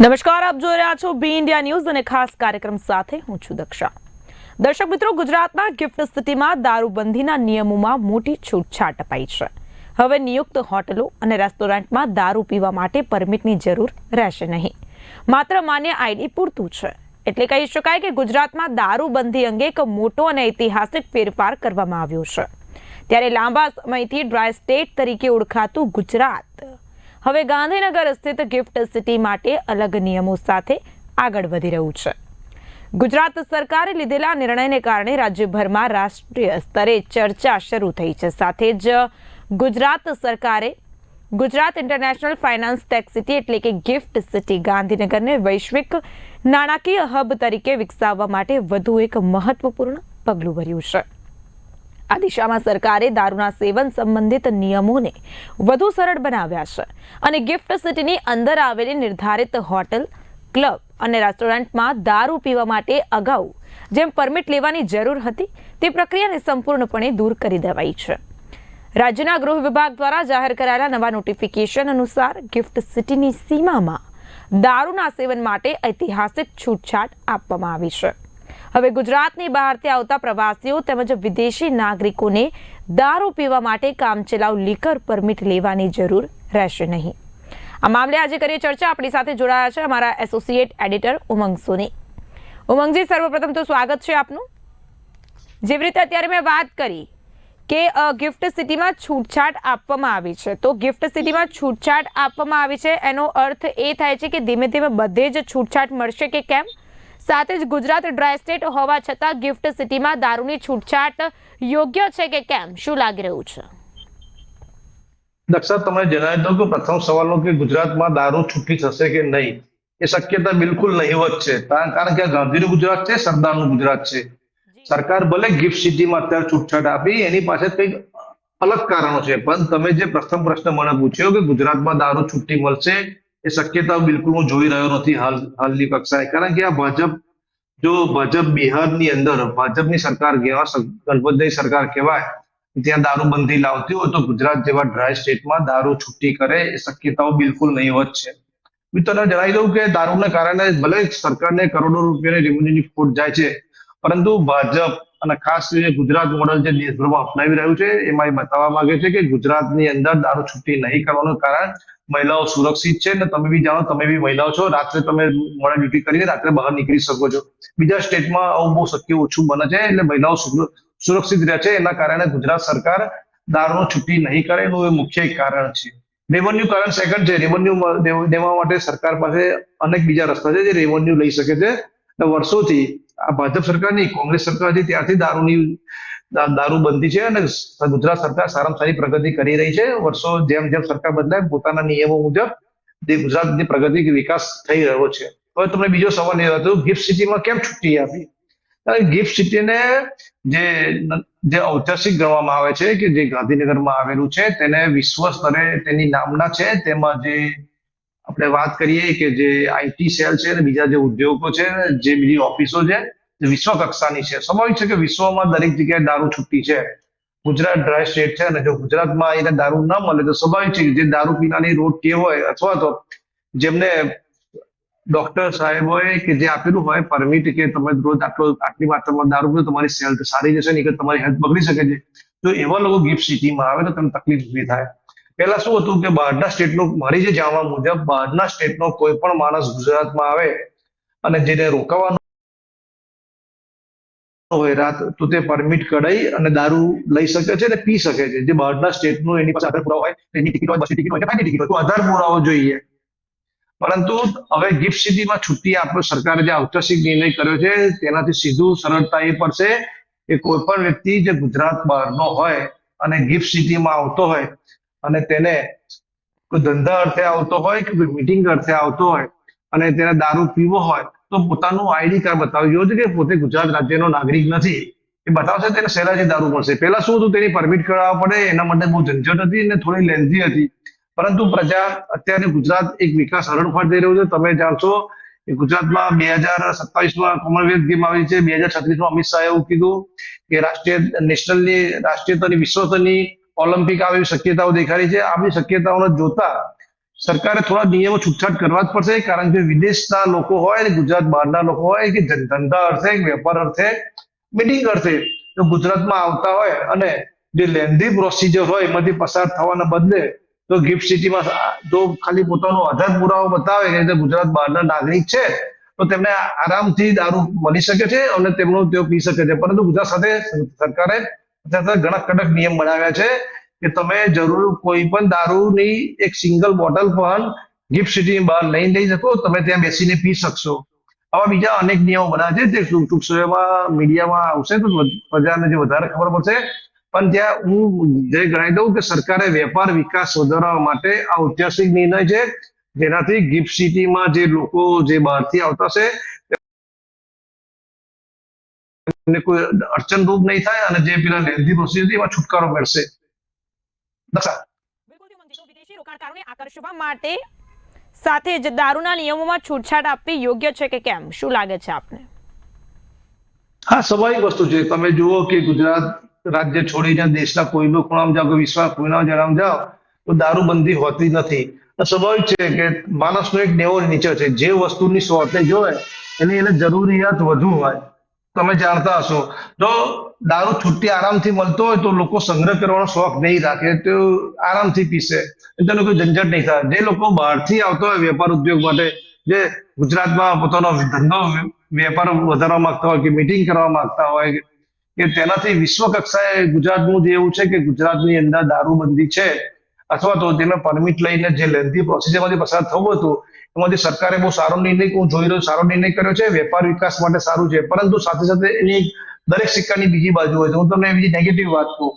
નમસ્કાર, આપ જોઈ રહ્યા છો બી ઇન્ડિયા ન્યૂઝ અને ખાસ કાર્યક્રમ સાથે હું છું દક્ષા. દર્શક મિત્રો, ગુજરાતના ગિફ્ટ સિટીમાં દારૂબંધીના નિયમોમાં મોટી છૂટછાટ અપાઈ છે. હવે નિયુક્ત હોટલો અને રેસ્ટોરન્ટમાં દારૂ પીવા માટે પરમિટની જરૂર રહેશે નહીં. માત્ર માન્ય આઈડી પૂરતું છે. એટલે કહી શકાય કે ગુજરાતમાં દારૂબંધી અંગે એક મોટો અને ઐતિહાસિક ફેરફાર કરવામાં આવ્યો છે. ત્યારે લાંબા સમયથી ડ્રાય સ્ટેટ તરીકે ઓળખાતું ગુજરાત. હવે ગાંધીનગર સ્થિત ગિફ્ટ સિટી માટે અલગ નિયમો સાથે આગળ વધી રહ્યું છે. ગુજરાત સરકારે લીધેલા નિર્ણયને કારણે રાજ્યભરમાં રાષ્ટ્રીય સ્તરે ચર્ચા શરૂ થઈ છે. સાથે જ ગુજરાત સરકારે Gujarat international finance tech city એટલે કે ગિફ્ટ સિટી ગાંધીનગરને વૈશ્વિક નાણાકીય હબ તરીકે વિકસાવવા માટે વધુ એક મહત્વપૂર્ણ પગલું ભર્યું છે. આ દિશામાં સરકારે દારૂના સેવન સંબંધિત નિયમોને વધુ સરળ બનાવ્યા છે અને ગિફ્ટ સિટીની અંદર આવેલી નિર્ધારિત હોટલ, ક્લબ અને રેસ્ટોરન્ટમાં દારૂ પીવા માટે અગાઉ જેમ પરમિટ લેવાની જરૂર હતી, તે પ્રક્રિયાને સંપૂર્ણપણે દૂર કરી દેવાઈ છે. રાજ્યના ગૃહ વિભાગ દ્વારા જાહેર કરાયેલા નવા નોટિફિકેશન અનુસાર ગિફ્ટ સિટીની સીમામાં દારૂના સેવન માટે ઐતિહાસિક છૂટછાટ આપવામાં આવી છે. હવે ગુજરાતની બહારથી આવતા પ્રવાસીઓ તેમજ વિદેશી નાગરિકોને દારૂ પીવા માટે કામચલાઉ લીકર પરમિટ લેવાની જરૂર રહેશે નહીં. આ મામલે આજે કરીએ ચર્ચા. આપણી સાથે જોડાયા છે અમારા એસોસિએટ એડિટર ઉમંગ સોની. ઉમંગજી, સર્વપ્રથમ તો સ્વાગત છે આપનું. જેવી રીતે અત્યારે મેં વાત કરી કે ગિફ્ટ સિટીમાં છૂટછાટ આપવામાં આવી છે. તો ગિફ્ટ સિટીમાં છૂટછાટ આપવામાં આવી છે. એનો અર્થ એ થાય છે કે ધીમે ધીમે બધે જ છૂટછાટ મળશે કે કેમ? સાથે જ ગુજરાત ડ્રાય સ્ટેટ હોવા છતાં ગિફ્ટ સિટીમાં દારૂની છૂટછાટ યોગ્ય છે કે કેમ? શું લાગી રહ્યું છે? દક્ષા તમે જણાવી દો કે પ્રથમ સવાલનો કે ગુજરાતમાં દારૂ છૂટી થશે કે નહીં એ શક્યતા બિલકુલ નહીવત છે. કારણ કે ગાંધીનું ગુજરાત છે સરદારનું ગુજરાત છે. સરકાર ભલે ગિફ્ટ સિટીમાં અત્યારે છૂટછાટ આપી એની પાસે કંઈક અલગ કારણો છે. પણ તમે જે પ્રથમ પ્રશ્ન મને પૂછ્યો કે ગુજરાતમાં દારૂ છૂટી મળશે એ શક્યતા બિલકુલ હું જોઈ રહ્યો નથી હાલ, હાલની કક્ષાએ. કારણ કે આ ભાજપ, જો ભાજપ બિહારની અંદર, ભાજપની સરકાર કહેવા ગણપતભાઈ સરકાર કહેવાય, ત્યાં દારૂબંધી લાવતી હોય તો ગુજરાત જેવા ડ્રાય સ્ટેટમાં દારૂ છૂટી કરે એ શક્યતાઓ બિલકુલ નહીવત છે. મિત્રોને જણાવી દઉં કે દારૂના કારણે ભલે સરકારને કરોડો રૂપિયાની રેવન્યુની ખોટ જાય છે, પરંતુ ભાજપ અને ખાસ કરીને ગુજરાત મોડલ જે દેશભરમાં અપનાવી રહ્યું છે, એમાં એ બતાવવા માંગે છે કે ગુજરાતની અંદર દારૂ છૂટી નહીં કરવાનું કારણ મહિલાઓ સુરક્ષિત છે ને તમે બી જાણો તમે બી મહિલાઓ છો, રાત્રે તમે મોડા ડ્યુટી કરીને રાત્રે બહાર નીકળી શકો છો. બીજા સ્ટેટમાં આવું બહુ શક્ય ઓછું બને છે, એટલે મહિલાઓ સુરક્ષિત રહે છે. એના કારણે ગુજરાત સરકાર દારૂનો છૂટી નહીં કરે એનું એ મુખ્ય કારણ છે. રેવન્યુ કારણ સેકન્ડ છે રેવન્યુ દેવા માટે સરકાર પાસે અનેક બીજા રસ્તા છે જે રેવન્યુ લઈ શકે છે. વર્ષોથી આ ભાજપ સરકાર નહીં કોંગ્રેસ સરકાર હતી ત્યારથી દારૂની દારૂબંધી છે અને ગુજરાત સરકાર સારામાં સારી પ્રગતિ કરી રહી છે. વર્ષો જેમ જેમ સરકાર બદલાય પોતાના નિયમો મુજબ ગુજરાતની પ્રગતિ વિકાસ થઈ રહ્યો છે. હવે તમને બીજો સવાલ એ હતો, ગિફ્ટ સિટીમાં કેમ છુટ્ટી આપી? ગિફ્ટ સિટીને જે જે ઐતિહાસિક ગણવામાં આવે છે કે જે ગાંધીનગરમાં આવેલું છે, તેને વિશ્વ સ્તરે તેની નામના છે. તેમાં જે આપણે વાત કરીએ કે જે આઈટી સેલ છે અને બીજા જે ઉદ્યોગો છે, જે બીજી ઓફિસો છે વિશ્વ કક્ષાની છે. સ્વાભાવિક છે કે વિશ્વમાં દરેક જગ્યાએ દારૂ છૂટી છે. ગુજરાત ડ્રાય સ્ટેટ છે અને જો ગુજરાતમાં એને દારૂ ના મળે તો સ્વાભાવિક છે કે જે દારૂ પીનાની રોડ ટેવ હોય અથવા તો જેમને ડોક્ટર સાહેબોએ કે જે આપેલું હોય પરમિટ કે તમે રોજ આટલો આટલી માત્રામાં દારૂ પીઓ તમારી હેલ્થ સારી જશે નહીં કે તમારી હેલ્થ બગડી શકે છે. તો એવા લોકો ગિફ્ટ સિટીમાં આવે તો તમને તકલીફ ઊભી થાય. પહેલા શું હતું કે બહારના સ્ટેટનો મારી જે જાણવા મુજબ બહારના સ્ટેટનો કોઈ પણ માણસ ગુજરાતમાં આવે અને જેને રોકાવાનું હોય રાત તો તે પરમિટ કઢાઈ અને દારૂ લઈ શકે છે અને પી શકે છે. જે બહારના સ્ટેટનું એની પાસે આધાર પુરાવો હોય એની ટિકિટ હોય બસની ટિકિટ હોય, કે ટિકિટ હોય, તો આધાર પુરાવો જોઈએ. પરંતુ હવે ગિફ્ટ સિટીમાં છુટ્ટી આપણો સરકારે જે ઔતસિક નિર્ણય કર્યો છે, તેનાથી સીધું સરળતા એ પડશે કે કોઈ પણ વ્યક્તિ જે ગુજરાત બહારનો હોય અને ગિફ્ટ સિટીમાં આવતો હોય અને તેને કોઈ ધંધા અર્થે આવતો હોય કે મીટિંગ અર્થે આવતો હોય અને તેને દારૂ પીવો હોય તો પોતાનું આઈડી કાર્ડ બતાવજો. કે પોતે ગુજરાત રાજ્યનો નાગરિક નથી, એ બતાવશે તેને સહેલાઈથી દારૂ મળશે. પહેલા શું હતું? તેની પરમિટ કરાવવા પડે, એના માટે બહુ ઝંઝટ હતી અને થોડી લેન્ધી હતી. પરંતુ પ્રજા અત્યારે ગુજરાત એક વિકાસ હરણફાળ જઈ રહ્યું છે. તમે જાણશો કે ગુજરાતમાં બે હજાર સત્તાવીસમાં કોમનવેલ્થ ગેમ આવી છે. બે હજાર છત્રીસમાં અમિત શાહે એવું કીધું કે રાષ્ટ્રીય નેશનલની રાષ્ટ્રીય સ્તરની ઓલિમ્પિક આવે શક્યતાઓ દેખાડી છે. આવી શક્યતાઓને જોતા સરકારે થોડા નિયમો છૂટછાટ કરવા જ પડશે, કારણ કે વિદેશના લોકો હોય અને ગુજરાત બહારના લોકો હોય કે ધંધા અર્થે, વેપાર અર્થે મિટિંગ અર્થે જો ગુજરાતમાં આવતા હોય અને જે લેન્ધી પ્રોસિજર હોય, એમાંથી પસાર થવાના બદલે, તો ગિફ્ટ સિટીમાં જો ખાલી પોતાનો આધાર પુરાવો બતાવે કે ગુજરાત બહારના નાગરિક છે, તો તેમને આરામથી દારૂ મળી શકે છે અને તેમનો તેઓ પી શકે છે. પરંતુ ગુજરાત સાથે સરકારે ઘણા કડક નિયમ બનાવ્યા છે. કે તમે જરૂર કોઈ પણ દારૂની એક સિંગલ બોટલ પણ ગિફ્ટ સિટી બહાર લઈ લઈ શકો, તમે ત્યાં બેસીને પી શકશો. આવા બીજા અનેક નિયમો બનાવે છે તે ટૂંક સમયમાં મીડિયામાં આવશે તો પ્રજાને જે વધારે ખબર પડશે. પણ ત્યાં હું જે ગણાવી દઉં કે સરકારે વેપાર વિકાસ વધારવા માટે આ ઐતિહાસિક નિર્ણય છે, જેનાથી ગિફ્ટ સિટીમાં જે લોકો જે બહારથી આવતા છે એમને કોઈ અડચણરૂપ નહીં થાય અને જે પેલા લેન્ધી પ્રોસિજર એમાં છુટકારો મળશે વિદેશી રોકાણકારોને આકર્ષવા માટે સાથે જ દારૂના નિયમોમાં છૂટછાટ આપવી યોગ્ય છે કે કેમ? શું લાગે છે આપને? હા સ્વાભાવિક વસ્તુ છે. તમે જુઓ કે ગુજરાત રાજ્ય છોડીને દેશના કોઈ પણ ખૂણામાં જાઓ કે વિશ્વના કોઈના જણામાં જાઓ તો દારૂબંધી હોતી નથી. સ્વાભાવિક છે કે માણસનો એક નેવો નીચે છે. જે વસ્તુની શોર્ટેજ હોય એની એને જરૂરિયાત વધુ હોય. તમે જાણતા હશો. જો દારૂ છૂટી આરામથી મળતો હોય તો લોકો સંગ્રહ કરવાનો શોખ નહીં રાખે. તો આરામથી પીશે. એટલે કોઈ ઝંઝટ નહીં થાય. જે લોકો બહારથી આવતા હોય વેપાર ઉદ્યોગ માટે, જે ગુજરાતમાં પોતાનો ધંધો વેપાર વધારવા માંગતા હોય કે મીટિંગ કરવા માંગતા હોય કે તેનાથી વિશ્વ કક્ષાએ ગુજરાતનું જે એવું છે કે ગુજરાતની અંદર દારૂબંધી છે. અથવા તો તેને પરમિટ લઈને જે લેન્ધી પ્રોસિજરમાંથી પસાર થવું હતું, એમાંથી સરકારે બહુ સારો નિર્ણય હું જોઈ રહ્યો સારો નિર્ણય કર્યો છે. વેપાર વિકાસ માટે સારું છે. પરંતુ સાથે સાથે એની દરેક સિક્કાની બીજી બાજુ હોય છે. હું તમને બીજી નેગેટિવ વાત કહું.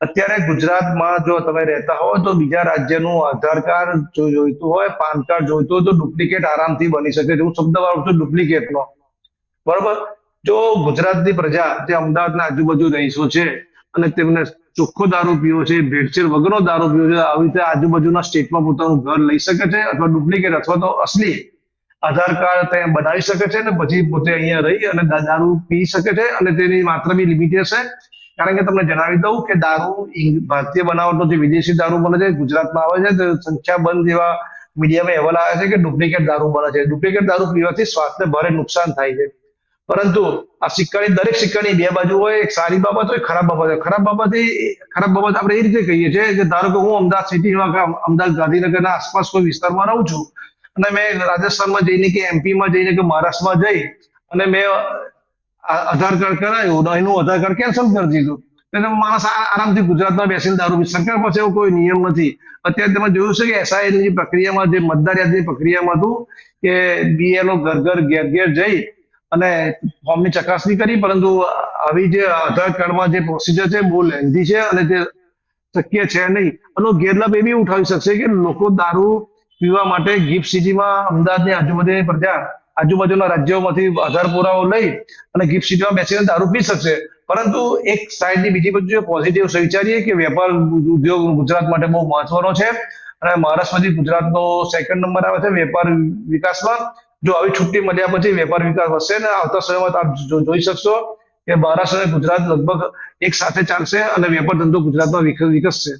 અત્યારે ગુજરાતમાં જો તમે રહેતા હો તો બીજા રાજ્યનું આધાર કાર્ડ જો જોઈતું હોય, પાન કાર્ડ જોઈતું હોય તો ડુપ્લિકેટ આરામથી બની શકે છે. હું શબ્દ વાપરું છું ડુપ્લિકેટનો. બરોબર? જો ગુજરાતની પ્રજા જે અમદાવાદના આજુબાજુ રહીશો છે અને તેમને ચોખ્ખો દારૂ પીવો છે, ભેળસેળ વગરનો દારૂ પીવો છે, આવી રીતે આજુબાજુના સ્ટેટમાં પોતાનું ઘર લઈ શકે છે અથવા ડુપ્લિકેટ અથવા તો અસલી આધાર કાર્ડ ત્યાં બનાવી શકે છે અને પછી પોતે અહીંયા રહી અને દારૂ પી શકે છે અને તેની માત્ર બી લિમિટ છે. કારણ કે તમને જણાવી દઉં કે દારૂ ભારતીય બનાવટનો જે વિદેશી દારૂ બને છે, ગુજરાતમાં આવે છે, તો સંખ્યાબંધ જેવા મીડિયામાં અહેવાલ આવે છે કે ડુપ્લિકેટ દારૂ બને છે. ડુપ્લિકેટ દારૂ પીવાથી સ્વાસ્થ્ય ભારે નુકસાન થાય છે. પરંતુ આ સિક્કાની દરેક સિક્કાની બે બાજુ હોય, એક સારી બાબત હોય ખરાબ બાબત હોય. ખરાબ બાબત એ, ખરાબ બાબત આપણે એ રીતે કહીએ છીએ કે ધારો કે હું અમદાવાદ સિટીમાં અમદાવાદ ગાંધીનગરના આસપાસ કોઈ વિસ્તારમાં રહું છું અને મેં રાજસ્થાનમાં જઈને કે એમપીમાં જઈને કે મહારાષ્ટ્રમાં જઈ અને મેં આધાર કાર્ડ કરાયું એનું આધાર કાર્ડ કેન્સલ કરી દીધું. એટલે માણસ આરામથી ગુજરાતમાં બેસીને દારૂ પી, સરકાર પાસે એવો કોઈ નિયમ નથી. અત્યારે તમે જોયું છે કે એસઆઈની પ્રક્રિયામાં, જે મતદાર યાદીની પ્રક્રિયામાં હતું કે બીએલઓ ઘર ઘર ઘેર ઘેર જઈ અને ફોર્મની ચકાસણી કરી, પરંતુ આવી જે આધાર કાર્ડમાં જે પ્રોસિજર છે, બહુ લેન્ધી છે અને તે શક્ય છે નહીં. અને ગેરલાભ એ બી ઉઠાવી શકશે કે લોકો દારૂ પીવા માટે ગિફ્ટ સિટીમાં અમદાવાદની આજુબાજુની પ્રજા, આજુબાજુના રાજ્યોમાંથી આધાર પુરાવો લઈ અને ગિફ્ટ સિટીમાં બેસીને દારૂ પી શકશે. પરંતુ એક સાઈડની બીજી બાજુ પોઝિટિવ વિચારીએ કે વેપાર ઉદ્યોગ ગુજરાત માટે બહુ મહત્વનો છે. અને મહારાષ્ટ્રમાંથી ગુજરાતનો સેકન્ડ નંબર આવે છે વેપાર વિકાસમાં. જો આવી છુટ્ટી મળ્યા પછી વેપાર વિકાસ વધશે ને આવતા સમયમાં આપ જોઈ શકશો કે મહારાષ્ટ્ર અને ગુજરાત લગભગ એક સાથે ચાલશે અને વેપાર ધંધો ગુજરાતમાં વિકસશે.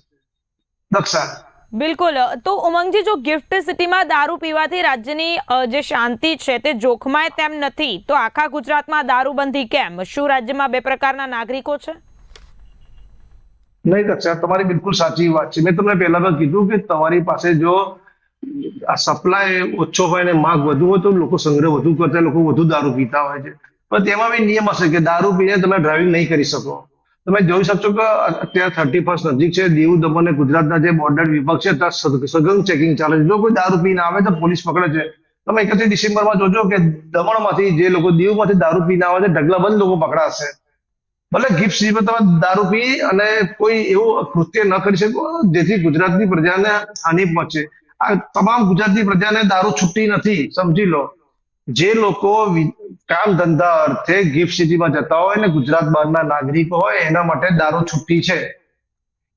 દક્ષા બિલકુલ. તો ઉમંગજી જો ગિફ્ટ સિટીમાં દારૂ પીવાથી રાજ્યની જે શાંતિ છે તે જોખમાય તેમ નથી તો આખા ગુજરાતમાં દારૂબંધી કેમ? શું રાજ્યમાં બે પ્રકારના નાગરિકો છે? નહીં દક્ષા તમારી બિલકુલ સાચી વાત છે. મેં તમને પહેલા તો કીધું કે તમારી પાસે જો આ સપ્લાય ઓછો હોય ને માગ વધુ હોય તો લોકો સંગ્રહ વધુ કરતા લોકો વધુ દારૂ પીતા હોય છે. પણ તેમાં બી નિયમ હશે કે દારૂ પીને તમે ડ્રાઇવિંગ નહીં કરી શકો. તમે જોઈ શકશો કે અત્યારે થર્ટી ફર્સ્ટ નજીક છે, દીવ દમણ અને ગુજરાતના જે બોર્ડર વિભાગ છે, ત્યાં સઘન ચેકિંગ ચાલે છે. જો કોઈ દારૂ પીને આવે તો પોલીસ પકડે છે. તમે એકત્રીસ ડિસેમ્બરમાં જોજો કે દમણમાંથી જે લોકો દીવમાંથી દારૂ પીને આવે છે ઢગલાબંધ લોકો પકડાશે. ભલે ગિફ્ટ સિવાય તમે દારૂ પી અને કોઈ એવું કૃત્ય ન કરી શકો, જેથી ગુજરાતની પ્રજાને હાનિ પહોંચે. આ તમામ ગુજરાતની પ્રજાને દારૂ છૂટી નથી, સમજી લો. જે લોકો કામ ધંધા અર્થે ગિફ્ટ સિટીમાં જતા હોય ને ગુજરાત બહારના નાગરિકો હોય, એના માટે દારૂ છૂટી છે.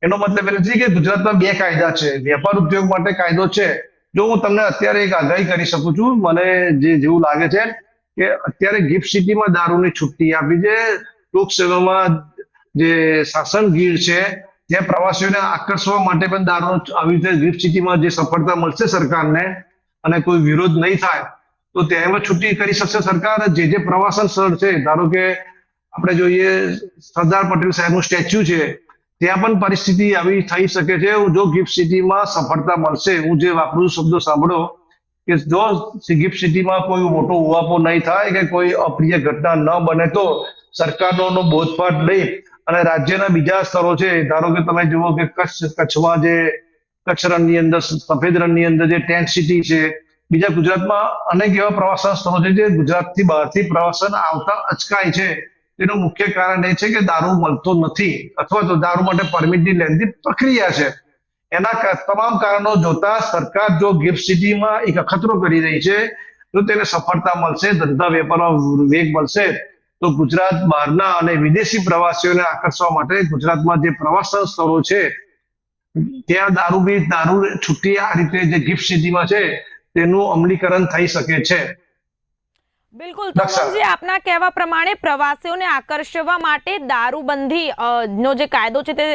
એનો મતલબ એ નથી કે ગુજરાતમાં બે કાયદા છે. વેપાર ઉદ્યોગ માટે કાયદો છે. જો હું તમને અત્યારે એક આગાહી કરી શકું છું, મને જે જેવું લાગે છે કે અત્યારે ગિફ્ટ સિટીમાં દારૂની છુટ્ટી આપી છે. ટૂંક સમયમાં જે શાસન ગીર છે જે પ્રવાસીઓને આકર્ષવા માટે પણ દારૂ આવી રીતે ગિફ્ટ સિટીમાં જે સફળતા મળશે સરકારને અને કોઈ વિરોધ નહીં થાય, તો તેમાં છુટ્ટી કરી શકશે સરકાર. જે જે પ્રવાસન સ્થળ છે, ધારો કે આપણે જોઈએ સરદાર પટેલ સાહેબનું સ્ટેચ્યુ છે, ત્યાં પણ પરિસ્થિતિ આવી થઈ શકે છે. જો ગિફ્ટ સિટીમાં સફળતા મળશે, હું જે વાપરું શબ્દો સાંભળો કે જો ગિફ્ટ સિટીમાં કોઈ મોટો ઉવાપો નહીં થાય કે કોઈ અપ્રિય ઘટના ન બને, તો સરકારનો બોધપાઠ લઈ અને રાજ્યના બીજા સ્થળો છે, ધારો કે તમે જુઓ કે કચ્છ, કચ્છમાં જે કચ્છ રણની અંદર, સફેદ રણની અંદર જે ટેન્ટ સિટી છે, બીજા ગુજરાતમાં અનેક એવા પ્રવાસન સ્થળો છે જે ગુજરાતથી બહારથી પ્રવાસન આવતા અચકાય છે. તેનું મુખ્ય કારણ એ છે કે દારૂ મળતો નથી અથવા તો દારૂ માટે પરમિટની લેન્ધી પ્રક્રિયા છે. એના તમામ કારણો જોતા સરકાર જો ગિફ્ટ સિટીમાં એક અખતરો કરી રહી છે જો તેને સફળતા મળશે, ધંધા વેપારમાં વેગ મળશે. તો ગુજરાત બહારના અને વિદેશી પ્રવાસીઓને આકર્ષવા માટે ગુજરાતમાં જે પ્રવાસન સ્થળો છે, ત્યાં દારૂ બી, દારૂ છુટ્ટી આ રીતે જે ગિફ્ટ સિટીમાં છે, તેનું અમલીકરણ થઈ શકે છે. બિલકુલ. તો આપના કહેવા પ્રમાણે પ્રવાસીઓને આકર્ષવા માટે દારૂબંધી નો જે કાયદો છે તે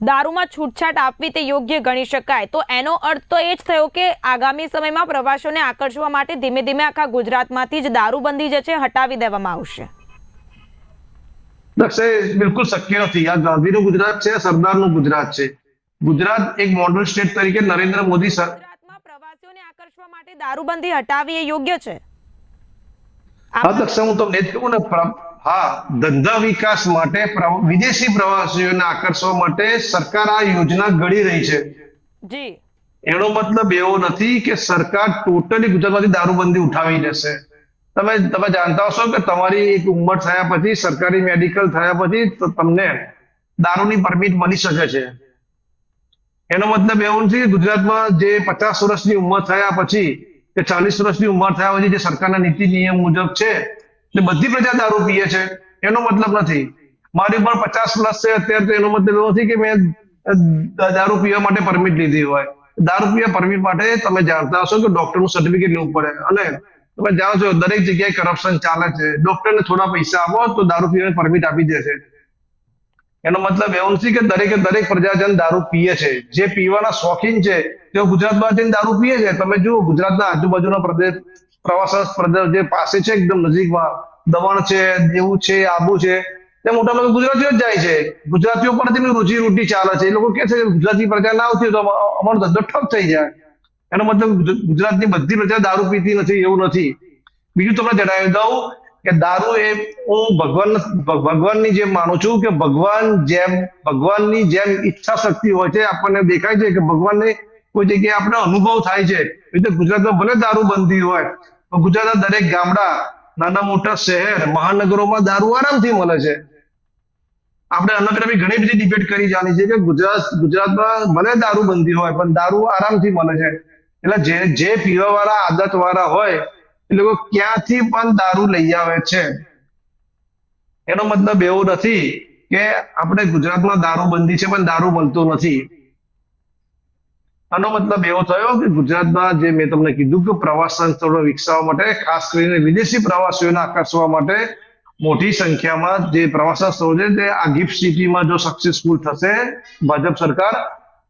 દારૂમાં છૂટછાટ આપવી તે યોગ્ય ગણી શકાય. તો એનો અર્થ તો એ જ થયો કે આગામી સમયમાં પ્રવાસીઓને આકર્ષવા માટે ધીમે ધીમે આખા ગુજરાતમાંથી જ દારૂબંધી જે છે હટાવી દેવામાં આવશે. બિલકુલ શક્ય નથી. આ ગાંધીનું ગુજરાત છે સરદારનું ગુજરાત છે. ગુજરાત એક મોડલ સ્ટેટ તરીકે નરેન્દ્ર મોદી સર ગુજરાતમાં પ્રવાસીઓને આકર્ષવા માટે દારૂબંધી હટાવી એ યોગ્ય છે? હા દક્ષ હું તમને જ કહું ને હા. ધંધા વિકાસ માટે વિદેશી પ્રવાસીઓને આકર્ષવા માટે સરકાર આ યોજના ઘડી રહી છે. જી. એનો મતલબ એવો નથી કે સરકાર ટોટલી ગુજરાતમાંથી દારૂબંધી ઉઠાવી દેશે. તમે તમે જાણતા હશો કે તમારી એક ઉંમર થયા પછી સરકારી મેડિકલ થયા પછી તો તમને દારૂની પરમિટ મળી શકે છે. એનો મતલબ એવો નથી કે ગુજરાતમાં જે પચાસ વર્ષની ઉંમર થયા પછી કે ચાલીસ વર્ષની ઉંમર થયા પછી જે સરકારના નીતિ નિયમ મુજબ છે એટલે બધી પ્રજા દારૂ પીએ છે. એનો મતલબ નથી. મારી ઉપર પચાસ પ્લસ છે અત્યારે તો એનો મતલબ નથી કે મેં દારૂ પીવા માટે પરમિટ લીધી હોય. દારૂ પીવા પરમિટ માટે તમે જાણતા હશો કે ડોક્ટરનું સર્ટિફિકેટ લેવું પડે. અને તમે જાણો છો દરેક જગ્યાએ કરપ્શન ચાલે છે. ડોક્ટરને થોડા પૈસા આપો તો દારૂ પીવાની પરમિટ આપી દે છે. એનો મતલબ એવું નથી કે દરેકે દરેક પ્રજાજન દારૂ પીએ છે. જે પીવાના શોખીન છે, તેઓ ગુજરાતમાં જઈને દારૂ પીએ છે. તમે જુઓ ગુજરાતના આજુબાજુના પ્રદેશ પ્રવાસન પ્રદેશ જે પાસે છે, એકદમ નજીકમાં, દમણ છે, દેવું છે, આબુ છે તે મોટા ગુજરાતીઓ જ જાય છે. ગુજરાતીઓ પણ તેની રોજી રોટી ચાલે છે. એ લોકો કે છે ગુજરાતી પ્રજા ના આવતી તો અમારો ધંધો ઠપ થઈ જાય. એનો મતલબ ગુજરાતની બધી પ્રજા દારૂ પીતી નથી, એવું નથી. બીજું તમને જણાવી દઉં કે દારૂ એ હું ભગવાન, ભગવાનની જેમ માનું છું કે ભગવાન જેમ, ભગવાનની જેમ ઈચ્છા શક્તિ હોય છે, આપણને દેખાય છે કે ભગવાનને કોઈ જગ્યાએ આપણે અનુભવ થાય છે. એટલે રીતે ગુજરાતમાં ભલે દારૂ બંધી હોય ગુજરાતના દરેક ગામડા, નાના મોટા શહેર, મહાનગરોમાં દારૂ આરામથી મળે છે. આપણે અનકરમી ઘણી બધી ડિબેટ કરી જાણી છે કે ગુજરાત, ગુજરાતમાં ભલે દારૂ બંધી હોય, પણ દારૂ આરામથી મળે છે. એટલે જે જે પીવા વાળા આદત વાળા હોય, એ લોકો ક્યાંથી પણ દારૂ લઈ આવે છે. એનો મતલબ એવો નથી કે આપણે ગુજરાતમાં દારૂ બંધી છે, પણ દારૂ મળતો નથી. આનો મતલબ એવો થયો કે ગુજરાતમાં જે મેં તમને કીધું કે પ્રવાસન સ્થળો વિકસાવવા માટે, ખાસ કરીને વિદેશી પ્રવાસીઓને આકર્ષવા માટે મોટી સંખ્યામાં જે પ્રવાસન સ્થળો છે, તે આ ગિફ્ટ સિટીમાં જો સક્સેસફુલ થશે, ભાજપ સરકાર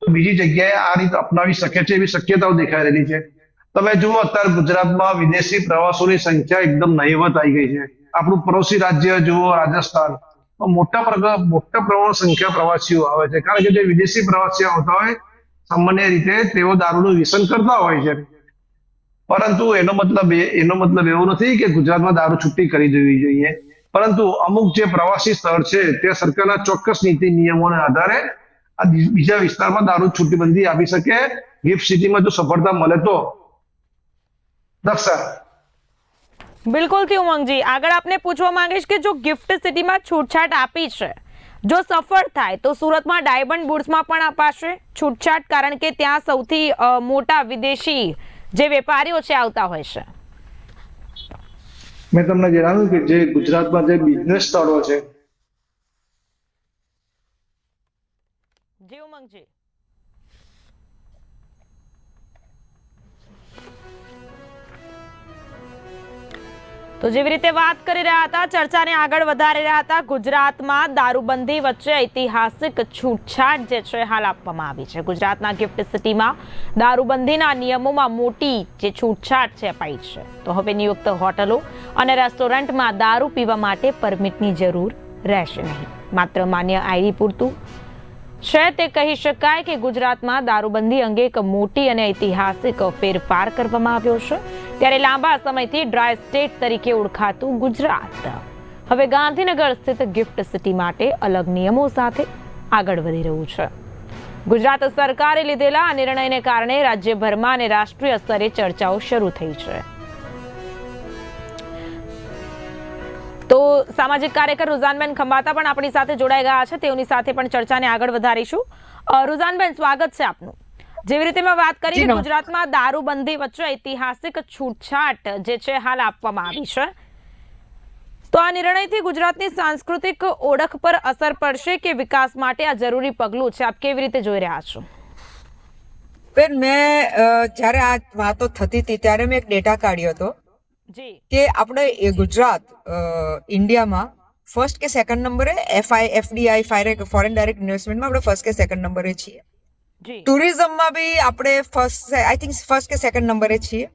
તો બીજી જગ્યાએ આ રીત અપનાવી શકે છે એવી શક્યતાઓ દેખાઈ રહેલી છે. તમે જુઓ, અત્યારે ગુજરાતમાં વિદેશી પ્રવાસોની સંખ્યા એકદમ નહીવત આવી ગઈ છે. આપણું પડોશી રાજ્ય જુઓ, રાજસ્થાન, મોટા પ્રગ- મોટા પ્રમાણમાં સંખ્યા પ્રવાસીઓ આવે છે. કારણ કે જે વિદેશી પ્રવાસીઓ આવતા હોય સામાન્ય રીતે તેઓ દારૂનું વ્યસન કરતા હોય છે. પરંતુ એનો મતલબ એનો મતલબ એવો નથી કે ગુજરાતમાં દારૂ છુટ્ટી કરી દેવી જોઈએ. પરંતુ અમુક જે પ્રવાસી સ્થળ છે, તે સરકારના ચોક્કસ નીતિ, નિયમોના આધારે આ બીજા વિસ્તારમાં દારૂ છૂટી બંધી આપી શકે, ગિફ્ટ સિટીમાં જો સફળતા મળે તો. દક્ષા બિલકુલથી ઉમંગજી આગળ આપને પૂછવા માંગીશ કે જો ગિફ્ટ સિટીમાં છૂટછાટ આપી છે જો સફળ થાય, તો સુરતમાં ડાયમંડ બુડ્સમાં પણ અપાશે. છૂટછાટ, કારણ કે ત્યાં સૌથી મોટા વિદેશી જે વેપારીઓ છે, આવતા હોય છે. મેં તમને જણાવ્યું કે જે ગુજરાતમાં જે બિઝનેસ સ્થળો છે તો જેવી રીતે વાત કરી રહ્યા હતા, ચર્ચાને આગળ વધારી રહ્યા હતા, ગુજરાતમાં દારૂબંધી વચ્ચે ઐતિહાસિક છૂટછાટ જે છે હાલ આપવામાં આવી છે. ગુજરાતના ગિફ્ટ સિટીમાં દારૂબંધીના નિયમોમાં મોટી જે છૂટછાટ છે અપાઈ છે. તો હવે નિયુક્ત હોટલો અને રેસ્ટોરન્ટમાં દારૂ પીવા માટે પરમિટની જરૂર રહેશે નહીં. માત્ર માન્ય આઈડી પૂરતું છે તે કહી શકાય કે ગુજરાતમાં દારૂબંધી અંગે એક મોટી અને ઐતિહાસિક ફેરફાર કરવામાં આવ્યો છે. ત્યારે લાંબા સમયથી ડ્રાય સ્ટેટ તરીકે ઓળખાતું ગુજરાત. હવે ગાંધીનગર સ્થિત ગિફ્ટ સિટી માટે અલગ નિયમો સાથે આગળ વધી રહ્યું છે. ગુજરાત સરકારે લીધેલા આ નિર્ણયને કારણે રાજ્યભરમાં અને રાષ્ટ્રીય સ્તરે ચર્ચાઓ શરૂ થઈ છે. તો સામાજિક કાર્યકર રુઝાનબેન ખંભાતા પણ આપણી સાથે જોડાઈ ગયા છે. તેઓની સાથે પણ ચર્ચાને આગળ વધારીશું. રુઝાનબેન સ્વાગત છે આપનું. જેવી રીતે મેં વાત કરી. ગુજરાતમાં દારૂબંધી વચ્ચે ઐતિહાસિક છૂટછાટ જે છે હાલ આપવામાં આવી છે. તો આ નિર્ણયથી ગુજરાતની સાંસ્કૃતિક ઓળખ પર અસર પડશે કે વિકાસ માટે આ જરૂરી પગલું છે? આપ કેવી રીતે જોઈ રહ્યા છો? બેન મેં જ્યારે આ વાતો થતી હતી ત્યારે મેં એક ડેટા કાઢ્યો હતો. કે આપણે એ ગુજરાત ઇન્ડિયામાં ફર્સ્ટ કે સેકન્ડ નંબરે એફઆઈ એફડીઆઈ ફોરેન ડાયરેક્ટ ઇન્વેસ્ટમેન્ટમાં આપણે ફર્સ્ટ કે સેકન્ડ નંબરે છીએ. ટુરિઝમમાં બી આપણે ફર્સ્ટ આઈ થિંક ફર્સ્ટ કે સેકન્ડ નંબરે છીએ.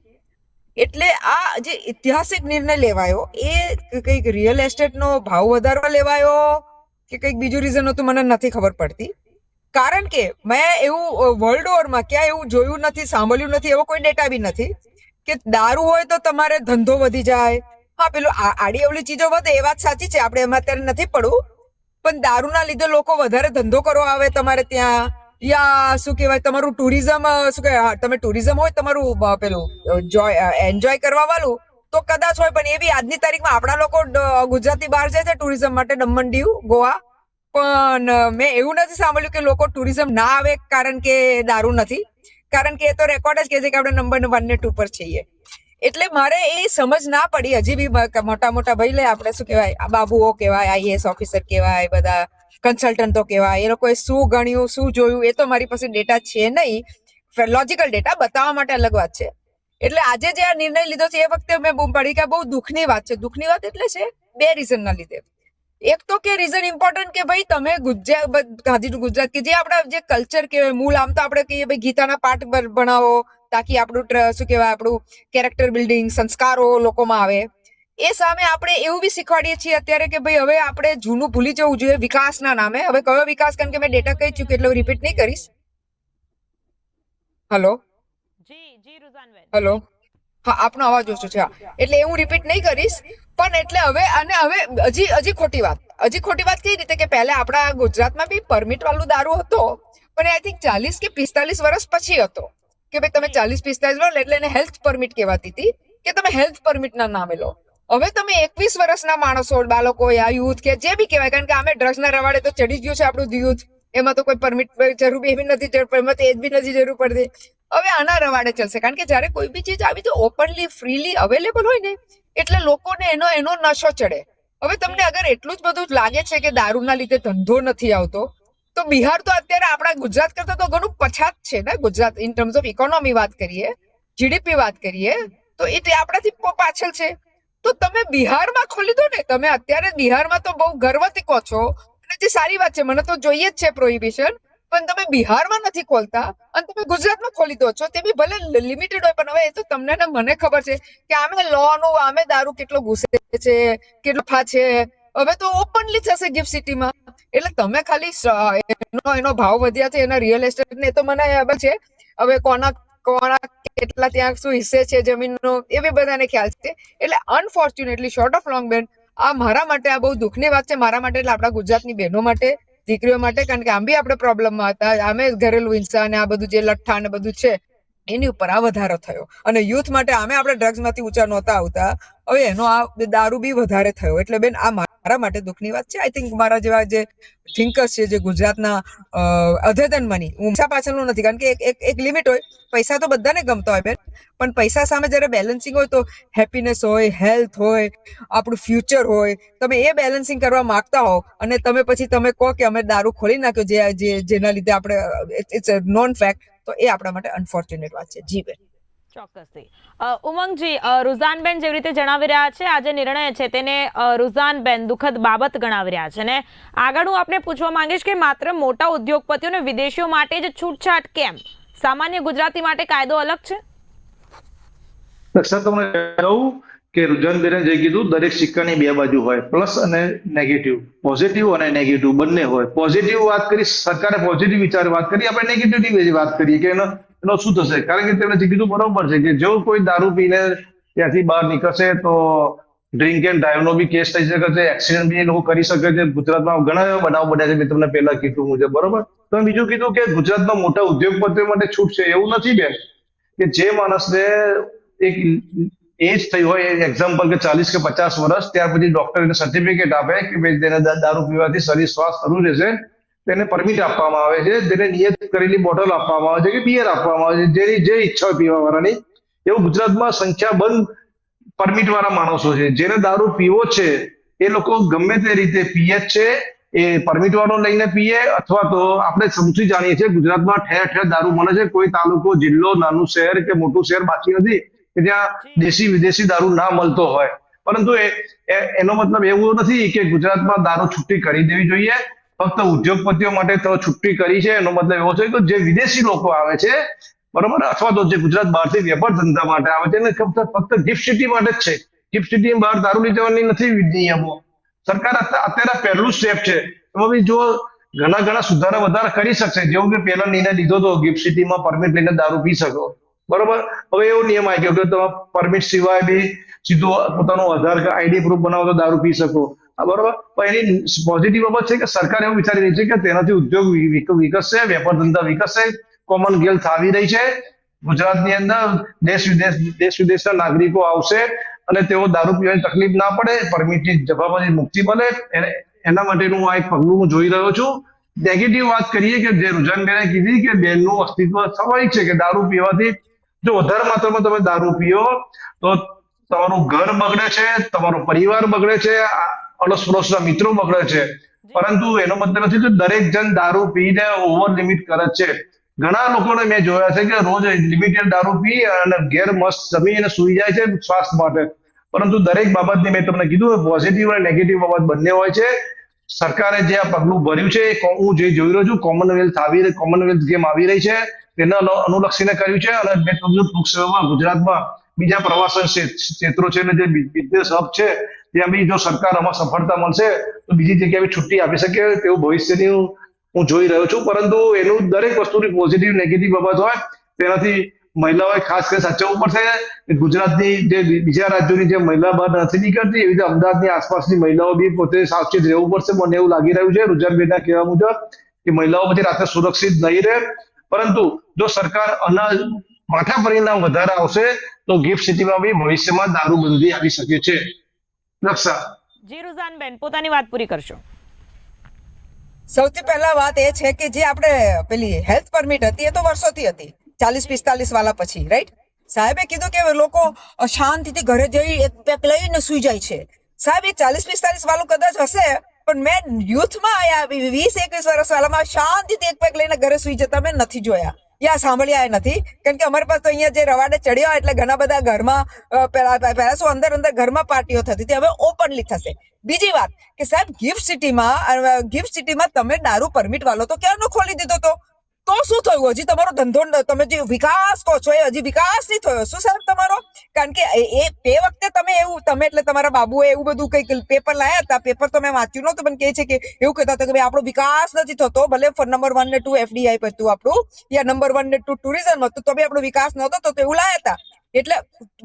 એટલે આ જે ઐતિહાસિક નિર્ણય લેવાયો એ કંઈક રિયલ એસ્ટેટનો ભાવ વધારવા લેવાયો કે કંઈક બીજું રીઝન હતું મને નથી ખબર પડતી. કારણ કે મેં એવું વર્લ્ડ ઓવરમાં ક્યાં એવું જોયું નથી સાંભળ્યું નથી એવો કોઈ ડેટા બી નથી. કે દારૂ હોય તો તમારે ધંધો વધી જાય. હા, પેલું આડી અવળી ચીજો વધે એ વાત સાચી છે, આપણે એમાં અત્યારે નથી પડવું. પણ દારૂના લીધે લોકો વધારે ધંધો કરવા આવે તમારે ત્યાં. યા, શું કહેવાય, તમારું ટુરિઝમ, શું કહેવાય તમે ટુરિઝમ હોય તમારું પેલું જોય એન્જોય કરવા વાળું, તો કદાચ હોય, પણ એ બી આજની તારીખમાં આપણા લોકો ગુજરાતી બહાર જાય છે ટુરિઝમ માટે દમણ દીવ ગોવા. પણ મેં એવું નથી સાંભળ્યું કે લોકો ટુરિઝમ ના આવે કારણ કે દારૂ નથી. કારણ કે એ તો રેકોર્ડ જ કહે છે કે આપણે નંબર વન ને ટુ પર છીએ. એટલે મારે એ સમજ ના પડી. હજી બી મોટા મોટા ભાઈ લે, આપણે શું કહેવાય? બાબુઓ કહેવાય આઈએસ ઓફિસર કહેવાય, બધા કન્સલ્ટન્ટો કહેવાય. એ લોકોએ શું ગણ્યું, શું જોયું, એ તો મારી પાસે ડેટા છે નહીં. લોજિકલ ડેટા બતાવવા માટે અલગ વાત છે. એટલે આજે જે આ નિર્ણય લીધો છે, એ વખતે મેં બૂમ પડી કે બહુ દુઃખની વાત છે. દુઃખની વાત એટલે છે, બે રીઝનના લીધે. એક તો કે રીઝન ઇમ્પોર્ટન્ટ કે ભાઈ તમે ગુજરાત ગાંધીનું ગુજરાત કે જે આપણા જે કલ્ચર કહેવાય મૂળ આમ તો આપણે કહીએ ભાઈ ગીતાના પાઠ ભણાવો તાકી આપણું શું કહેવાય આપણું કેરેક્ટર બિલ્ડિંગ સંસ્કારો લોકોમાં આવે. એ સામે આપણે એવું બી શીખવાડીએ છીએ અત્યારે કે ભાઈ હવે આપણે જૂનું ભૂલી જવું જોઈએ વિકાસના નામે. હવે કયો વિકાસ? કારણ કે મેં ડેટા કહી ચૂકી એટલે રિપીટ નહીં કરીશ. હલો જી જી હલો હા, આપનો અવાજ ઓછો છે એટલે હું રિપીટ નહીં કરીશ, પણ એટલે હવે, અને હવે હજી હજી ખોટી વાત. હજી ખોટી વાત કઈ રીતે? કે પહેલા આપણા ગુજરાતમાં બી પરમિટ વાળું દારૂ હતો, પણ આઈ થિંક ચાલીસ કે પિસ્તાલીસ વર્ષ પછી હતો. કે ભાઈ તમે ચાલીસ, પિસ્તાલીસ વર્ષ, એટલે એને હેલ્થ પરમિટ કહેવાતી હતી, કે તમે હેલ્થ પરમિટના નામે લો. હવે તમે એકવીસ વર્ષના માણસો, બાળકો યા યુથ કે જે બી કહેવાય, કારણ કે અમે ડ્રગ્સના રવાડે તો ચડી ગયું છે આપણું યુથ એમાં તો કોઈ પરમિટ જરૂર બી એવી નથી એમાં તો એજ બી નથી જરૂર પડતી. હવે આના રવાડે ચાલશે. કારણ કે જ્યારે કોઈ બી ચીજ આવી તો ઓપનલી ફ્રીલી અવેલેબલ હોય ને એટલે લોકોને એનો એનો નશો ચડે. હવે તમને અગર એટલું જ બધું લાગે છે કે દારૂના લીધે ધંધો નથી આવતો તો બિહાર તો અત્યારે આપણા ગુજરાત કરતા તો ઘણું પછાત છે ને Gujarat in terms of economy વાત કરીએ જીડીપી વાત કરીએ તો એ આપણાથી પાછળ છે. તો તમે બિહારમાં ખોલી દો ને તમે અત્યારે બિહારમાં તો બહુ ગર્વથી કહો છો. અને જે સારી વાત છે મને તો જોઈએ જ છે પ્રોહિબિશન પણ તમે બિહારમાં નથી ખોલતા અને તમે ગુજરાતમાં ખોલી દો છો, તે બી ભલે લિમિટેડ હોય, પણ હવે એ તો તમને ને મને ખબર છે કે આમે લોનું, આમે દારૂ કેટલો ઘૂસે છે, કેટલો ફા છે. હવે તો ઓપનલી થશે ગિફ્ટ સિટીમાં એટલે તમે ખાલી એનો એનો ભાવ વધ્યા છે, એના રિયલ એસ્ટેટ ને તો મને ખબર છે. હવે કોના કોના કેટલા ત્યાં શું હિસ્સે છે જમીનનો, એ બી બધાને ખ્યાલ છે. એટલે અનફોર્ચ્યુનેટલી શોર્ટ ઓફ લોંગ બેન, આ મારા માટે આ બહુ દુઃખની વાત છે. મારા માટે એટલે આપણા ગુજરાતની બહેનો માટે દીકરીઓ માટે, કારણ કે આમ બી આપણે પ્રોબ્લેમમાં હતા. આમે ઘરેલું હિંસા અને આ બધું જે લઠ્ઠા અને બધું છે, એની ઉપર આ વધારો થયો. અને યુથ માટે આમે આપણે ડ્રગ્સમાંથી ઊંચા નહોતા આવતા. હવે એનો આ દારૂ બી વધારે થયો. એટલે બેન, આ મારા માટે દુઃખની વાત છે. આઈ થિંક મારા જેવા જે થિંકર્સ છે, જે ગુજરાતના અધેતન મની ઊંચા પાછળનું નથી. કારણ કે એક એક લિમિટ હોય. પૈસા તો બધાને ગમતા હોય બેન. પણ પૈસા સામે જ્યારે બેલેન્સિંગ હોય તો હેપીનેસ હોય હેલ્થ હોય, આપણું ફ્યુચર હોય, તમે એ બેલેન્સિંગ કરવા માંગતા હો અને તમે પછી તમે કહો કે અમે દારૂ ખોલી નાખ્યો, જે જેના લીધે આપણે ઇટ્સ નોન ફેક્ટ તો એ આપણા માટે અનફોર્ચ્યુનેટ વાત છે. જી બેન. ચોક્કસથી. ઉમંગજી રુઝાનબેન જેવી રીતે જણાવી રહ્યા છે આજે નિર્ણય છે તેને રુઝાનબેન દુઃખદ બાબત ગણાવી રહ્યા છે. ને આગળ હું આપને પૂછવા માંગીશ કે માત્ર મોટા ઉદ્યોગપતિઓ અને વિદેશીઓ માટે જ છૂટછાટ કેમ? સામાન્ય ગુજરાતી માટે કાયદો અલગ છે? સર તમને કહું કે રુઝાનબેને જે કીધું, દરેક સિક્કાની બે બાજુ હોય, પ્લસ અને નેગેટિવ. પોઝિટિવ અને નેગેટિવ બંને હોય. પોઝિટિવ વાત કરી, સરકારે પોઝિટિવ વિચાર વાત કરી, આપણે નેગેટિવ વાત કરીએ કે એનો એનો શું થશે? કારણ કે તેમણે જે કીધું બરોબર છે કે જો કોઈ દારૂ પીને ત્યાંથી બહાર નીકળશે તો ડ્રિંક એન્ડ ડ્રાઈવ નો બી કેસ થઈ શકે છે એક્સિડન્ટ બી એ લોકો કરી શકે છે. ગુજરાતમાં ઘણા એવા બનાવ બન્યા છે મેં તમને પહેલા કીધું મુજબ, બરોબર? તો બીજું કીધું કે ગુજરાતમાં મોટા ઉદ્યોગપતિઓ માટે છૂટ છે. એવું નથી બેન કે જે માણસને એક એજ થઈ હોય એક્ઝામ્પલ કે ચાલીસ કે પચાસ વર્ષ, ત્યાર પછી ડોક્ટર એને સર્ટિફિકેટ આપે કે ભાઈ તેને દારૂ પીવાથી શરીર શ્વાસ શરૂ રહેશે. તેને પરમિટ આપવામાં આવે છે. તેને નિયત કરેલી બોટલ આપવામાં આવે છે કે બિયર આપવામાં આવે છે. જેની જે ઈચ્છા હોય પીવા વાળાની એવું ગુજરાતમાં સંખ્યાબંધ પરમિટ વાળા માણસો છે. જેને દારૂ પીવો છે, એ લોકો ગમે તે રીતે પીએ છે. એ પરમિટ વાળો લઈને પીએ અથવા તો આપણે સમજી જાણીએ છીએ ગુજરાતમાં ઠેર ઠેર દારૂ મળે છે. કોઈ તાલુકો, જિલ્લો, નાનું શહેર કે મોટું શહેર બાકી નથી કે જ્યાં દેશી, વિદેશી દારૂ ના મળતો હોય. પરંતુ એનો મતલબ એવું નથી કે ગુજરાતમાં દારૂ છુટ્ટી કરી દેવી જોઈએ. ફક્ત ઉદ્યોગપતિઓ માટે તો છુટ્ટી કરી છે. એનો મતલબ એવો છે કે જે વિદેશી લોકો આવે છે, બરોબર? અથવા તો જે ગુજરાત બહારથી વેપાર ધંધા માટે આવે છે, એને ફક્ત ગિફ્ટ સિટી માટે જ છે. ગિફ્ટ સિટી બહાર દારૂ લઈ જવાની નથી નિયમો સરકાર અત્યારે પહેલું સ્ટેપ છે. એમાં બી જો ઘણા ઘણા સુધારા વધારા કરી શકશે. જેવું કે પહેલા નિર્ણય લીધો હતો ગિફ્ટ સિટીમાં પરમિટ લઈને દારૂ પી શકો. બરોબર? હવે એવો નિયમ આવી ગયો કે તમે પરમિટ સિવાય બી સીધું પોતાનું આધાર આઈડી પ્રૂફ બનાવો તો દારૂ પી શકો. બરોબર. પણ એની પોઝિટિવ બાબત છે કે સરકાર એવું વિચારી રહી છે કે તેનાથી ઉદ્યોગ વિકસશે, વેપાર ધંધા વિકસશે કોમન ગેલ આવી રહી છે. ગુજરાતની અંદર દેશ વિદેશ, દેશ વિદેશના નાગરિકો આવશે અને તેઓ દારૂ પીવાની તકલીફ ના પડે, પરમિટની જવાબદારી મુક્તિ મળે. એના માટેનું આ એક પગલું હું જોઈ રહ્યો છું. નેગેટિવ વાત કરીએ કે જે રુઝાનબેને કીધી કે બેનનું અસ્તિત્વ સ્વાભાવિક છે કે દારૂ પીવાથી જો વધારે માત્રામાં તમે દારૂ પીઓ, તો તમારું ઘર બગડે છે, તમારો પરિવાર બગડે છે આ અડોસ પડોશના મિત્રો બગડે છે. પરંતુ એનો મતલબ નથી કે દરેક જણ દારૂ પીને ઓવર લિમિટ કરે છે. ઘણા લોકોને મેં જોયા છે કે રોજ લિમિટેડ દારૂ પી અને ઘેર મસ્ત જમી અને સુઈ જાય છે સ્વાસ્થ્ય માટે. પરંતુ દરેક બાબતની મેં તમને કીધું પોઝિટિવ અને નેગેટિવ બાબત બંને હોય છે. સરકારે જે આ પગલું ભર્યું છે હું જે જોઈ રહ્યો છું કોમનવેલ્થ આવી રહી કોમનવેલ્થ ગેમ આવી રહી છે. તેના અનુલક્ષીને કર્યું છે અને મેં તમને ટૂંક સમયમાં ગુજરાતમાં બીજા પ્રવાસન ક્ષેત્રો છે અને જે બિઝનેસ હબ છે ત્યાં બી જો સરકાર આમાં સફળતા મળશે, તો બીજી જગ્યાએ છુટ્ટી આપી શકે તેવું ભવિષ્યની હું- જોઈ રહ્યો છું. પરંતુ એનું દરેક વસ્તુની પોઝિટિવ નેગેટિવ બાબત હોય, તેનાથી મહિલાઓએ ખાસ કરી સાચવવું પડશે. ગુજરાતની જે બીજા રાજ્યોની જે મહિલા બહાર નથી નીકળતી, એવી રીતે અમદાવાદની આસપાસની મહિલાઓ બી પોતે સાવચેત રહેવું પડશે. મને એવું લાગી રહ્યું છે રુઝાનબેનના કહેવા મુજબ, કે મહિલાઓ પછી રાત્રે સુરક્ષિત નહીં રહે. પરંતુ જો સરકાર અનાજ માથા પરિણામ વધારે આવશે, તો ગિફ્ટ સિટીમાં બી ભવિષ્યમાં દારૂબંધી આવી શકે છે. રક્ષા જી રુઝાનબેન પોતાની વાત પૂરી કરશો. સૌથી પહેલા વાત એ છે કે જે આપણે પેલી હેલ્થ પરમિટ હતી એ તો વર્ષોથી હતી. ચાલીસ પિસ્તાલીસ વાળા પછી રાઈટ સાહેબે કીધું કે લોકો શાંતિથી ઘરે જઈ એક પેક લઈને સુઈ જાય છે. સાહેબ એ ચાલીસ પિસ્તાલીસ વાળું કદાચ હશે પણ મેં યુથમાં આવ્યા વીસ એકવીસ વર્ષ વાળામાં શાંતિથી એક પેક લઈને ઘરે સુઈ જતા મેં નથી જોયા. યા સાંભળ્યા નથી. કારણ કે અમારી પાસે તો અહીંયા જે રવાડે ચડ્યા એટલે ઘણા બધા ઘરમાં પહેલા શું અંદર અંદર ઘરમાં પાર્ટીઓ થતી હતી. હવે ઓપનલી થશે. બીજી વાત કે સાહેબ, ગિફ્ટ સિટીમાં ગિફ્ટ સિટીમાં તમે દારૂ પરમિટ વાળો તો ક્યારનો ખોલી દીધો તો? તો શું થયું? હજી તમારો ધંધો તમે જે વિકાસ કહો છો, એ હજી વિકાસ નહીં થયો. શું સાહેબ તમારો? કારણ કે એ તે વખતે તમે એવું, તમે એટલે તમારા બાબુએ એવું બધું કંઈક પેપર લાયા હતા. પેપર તો મેં વાંચ્યું નહોતું, પણ કહે છે કે એવું કહેતા હતા કે ભાઈ, આપણો વિકાસ નથી થતો. ભલે નંબર વન ને ટુ એફડીઆઈ હતું આપણું, યા નંબર વન ને ટુ ટુરિઝમ હતું, તો બી આપણો વિકાસ નહોતો તો એવું લાયા હતા. એટલે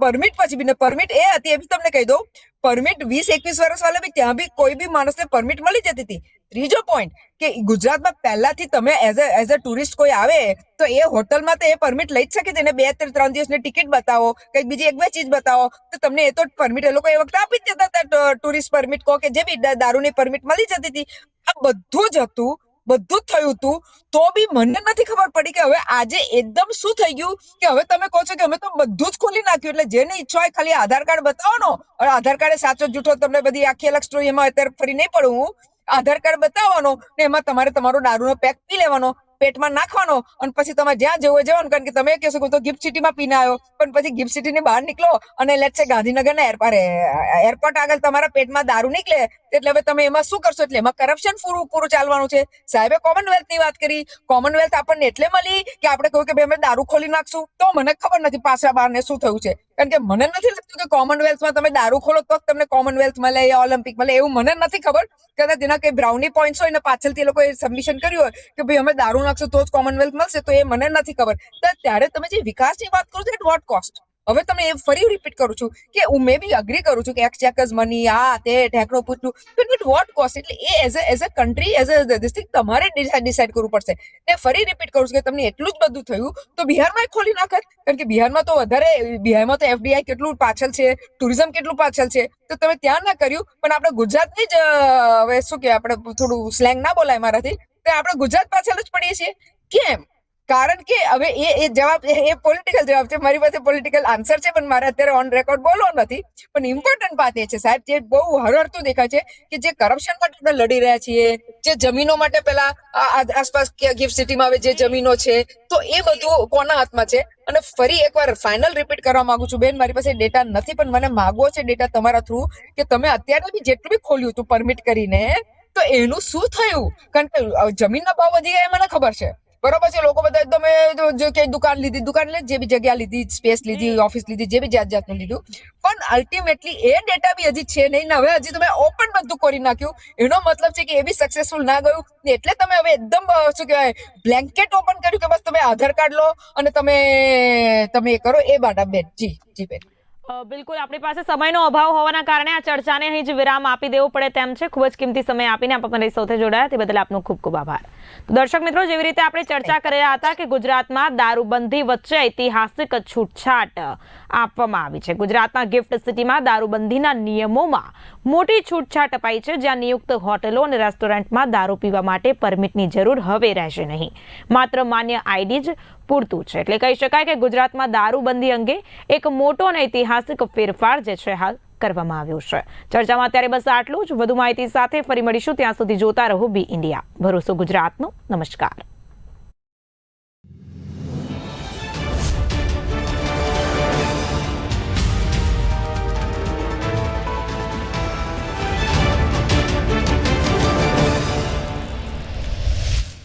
પરમિટ પછી બી પરમિટ એ હતી, એ બી તમને કહી દઉં. પરમિટ વીસ, એકવીસ વર્ષ વાળા બી, ત્યાં બી કોઈ બી માણસને પરમિટ મળી જતી હતી. ત્રીજો પોઈન્ટ કે ગુજરાતમાં પહેલાથી તમે as a as a tourist કોઈ આવે તો એ હોટલમાં તો એ પરમિટ લઈ જ શકે છે એને બે ત્રણ દિવસની ટિકિટ બતાવો, કંઈક બીજી એક બે ચીજ બતાવો, તો તમને એ તો પરમિટ એ લોકો એ વખતે આપી જ જતા હતા ટુરિસ્ટ પરમિટ કહો કે જે બી દારૂની પરમિટ મળી જતી હતી. આ બધું જ હતું, બધું જ થયું હતું, તો બી મને નથી ખબર પડી કે હવે આજે એકદમ શું થઈ ગયું કે હવે તમે કહો છો કે અમે તો બધું જ ખોલી નાખ્યું, એટલે જેને ઈચ્છા હોય ખાલી આધાર કાર્ડ બતાવો નો આધાર કાર્ડ સાચો, જૂઠો તમને બધી આખી અલગ સ્ટોરી એમાં અત્યારે ફરી નહીં પડું. આધાર કાર્ડ બતાવવાનો ને એમાં તમારે તમારો દારૂનો પેક પી લેવાનો, પેટમાં નાખવાનો અને પછી તમે જ્યાં જવું જવાનું. કારણ કે તમે કહેશો કે તો ગિફ્ટ સિટીમાં પીને આવ્યો. પણ પછી ગિફ્ટ સિટીની બહાર નીકળો અને લેટ છે ગાંધીનગરના એરપોર્ટ એરપોર્ટ આગળ તમારા પેટમાં દારૂ નીકળે, એટલે હવે તમે એમાં શું કરશો? એટલે એમાં કરપ્શન પૂરું પૂરું ચાલવાનું છે. સાહેબે કોમનવેલ્થની વાત કરી. કોમનવેલ્થ આપણને એટલે મળી કે આપણે કહ્યું કે ભાઈ અમે દારૂ ખોલી નાખશું. તો મને ખબર નથી પાછા બહારને શું થયું છે. કારણ કે મને નથી લાગતું કે કોમનવેલ્થમાં તમે દારૂ ખોલો તો તમને કોમનવેલ્થ મળે યા ઓલિમ્પિક મળે એવું મને નથી ખબર. કદાચ એના કઈ બ્રાઉની પોઈન્ટ્સ હોય ને પાછળથી એ લોકોએ સબમિશન કર્યું હોય કે ભાઈ અમે દારૂ નાખશું તો જ કોમનવેલ્થ મળશે, તો એ મને નથી ખબર. ત્યારે તમે જે વિકાસની વાત કરો છો એટ વોટ કોસ્ટ હવે તમે એ ફરી રિપીટ કરું છું કે હું મે બી અગ્રી કરું છું કે એક્સ ચેકર્સ મની આ, તે ઢેકણું પૂછવું બટ વિથ વોટ કોસ્ટ એટલે એ as a as a country as a district તમારે ડિસાઇડ કરવું પડશે. ને ફરી રિપીટ કરું છું કે તમને એટલું જ બધું થયું, તો બિહારમાં ખોલી નાખત. કારણ કે બિહારમાં તો વધારે, બિહારમાં તો એફડીઆઈ કેટલું પાછળ છે ટુરિઝમ કેટલું પાછળ છે. તો તમે ત્યાં ના કર્યું, પણ આપણે ગુજરાતની જ, હવે શું કે આપણે થોડું સ્લેંગ ના બોલાય મારાથી, તો આપણે ગુજરાત પાછળ જ પડીએ છીએ. કેમ? કારણ કે હવે એ એ જવાબ, એ પોલિટિકલ જવાબ છે. મારી પાસે પોલિટિકલ આન્સર છે, પણ મારે અત્યારે ઓન રેકોર્ડ બોલવો નથી. પણ ઇમ્પોર્ટન્ટ વાત એ છે, સાહેબ, જે બહુ હરડતું દેખાય છે કે જે કરપ્શન માટે આપણે લડી રહ્યા છીએ, જે જમીનો માટે પેલા આસપાસ ગિફ્ટ સિટીમાં હવે જે જમીનો છે, તો એ બધું કોના હાથમાં છે? અને ફરી એકવાર ફાઇનલ રિપીટ કરવા માંગુ છું, બેન, મારી પાસે ડેટા નથી, પણ મને માગવો છે ડેટા તમારા થ્રુ કે તમે અત્યારે બી જેટલું બી ખોલ્યું હતું પરમિટ કરીને, તો એનું શું થયું? કારણ કે જમીનના ભાવ વધી ગયા મને ખબર છે. બરોબર છે લોકો બધા તમે જો- કે દુકાન લીધી દુકાન લે જે બી જગ્યા લીધી સ્પેસ લીધી ઓફિસ લીધી જે બી જાત જાતનું લીધું. પણ અલ્ટિમેટલી એ ડેટા બી હજી છે નહીં ને હવે હજી તમે ઓપન બધું કરી નાખ્યું. એનો મતલબ છે કે એ બી સક્સેસફુલ ના ગયું. એટલે તમે હવે એકદમ શું કહેવાય બ્લેન્કેટ ઓપન કર્યું કે બસ તમે આધાર કાર્ડ લો અને તમે તમે એ કરો. એ બાટા બેન જી જી બેન. બિલકુલ આપણી પાસે સમયનો અભાવ હોવાના કારણે આ ચર્ચાને અહીં જ વિરામ આપી દેવો પડે તેમ છે. ખૂબ જ કિંમતી સમય આપીને આપ અમારી સાથે જોડાયા. તે બદલ આપનો ખૂબ ખૂબ આભાર. દર્શક મિત્રો જેવી રીતે આપણે ચર્ચા કરી રહ્યા હતા કે ગુજરાતમાં દારૂબંધી વચ્ચે ઐતિહાસિક છૂટછાટ આપવામાં આવી છે. ગુજરાતના ગિફ્ટ સિટીમાં દારૂબંધીના નિયમોમાં મોટી છૂટછાટ અપાઈ છે. જ્યાં નિયુક્ત હોટલો અને રેસ્ટોરન્ટમાં દારૂ પીવા માટે પરમિટની જરૂર હવે રહેશે નહીં. માત્ર માન્ય આઈડી જ પૂરતું છે. એટલે કહી શકાય કે ગુજરાતમાં દારૂબંધી અંગે એક મોટો અને ઐતિહાસિક ફેરફાર જે છે હાલ કરવામાં આવ્યો છે. ચર્ચામાં અત્યારે બસ આટલું જ. વધુ માહિતી સાથે ફરી મળીશું. ત્યાં સુધી જોતા રહો બી ઇન્ડિયા. ભરોસો ગુજરાતનો. નમસ્કાર.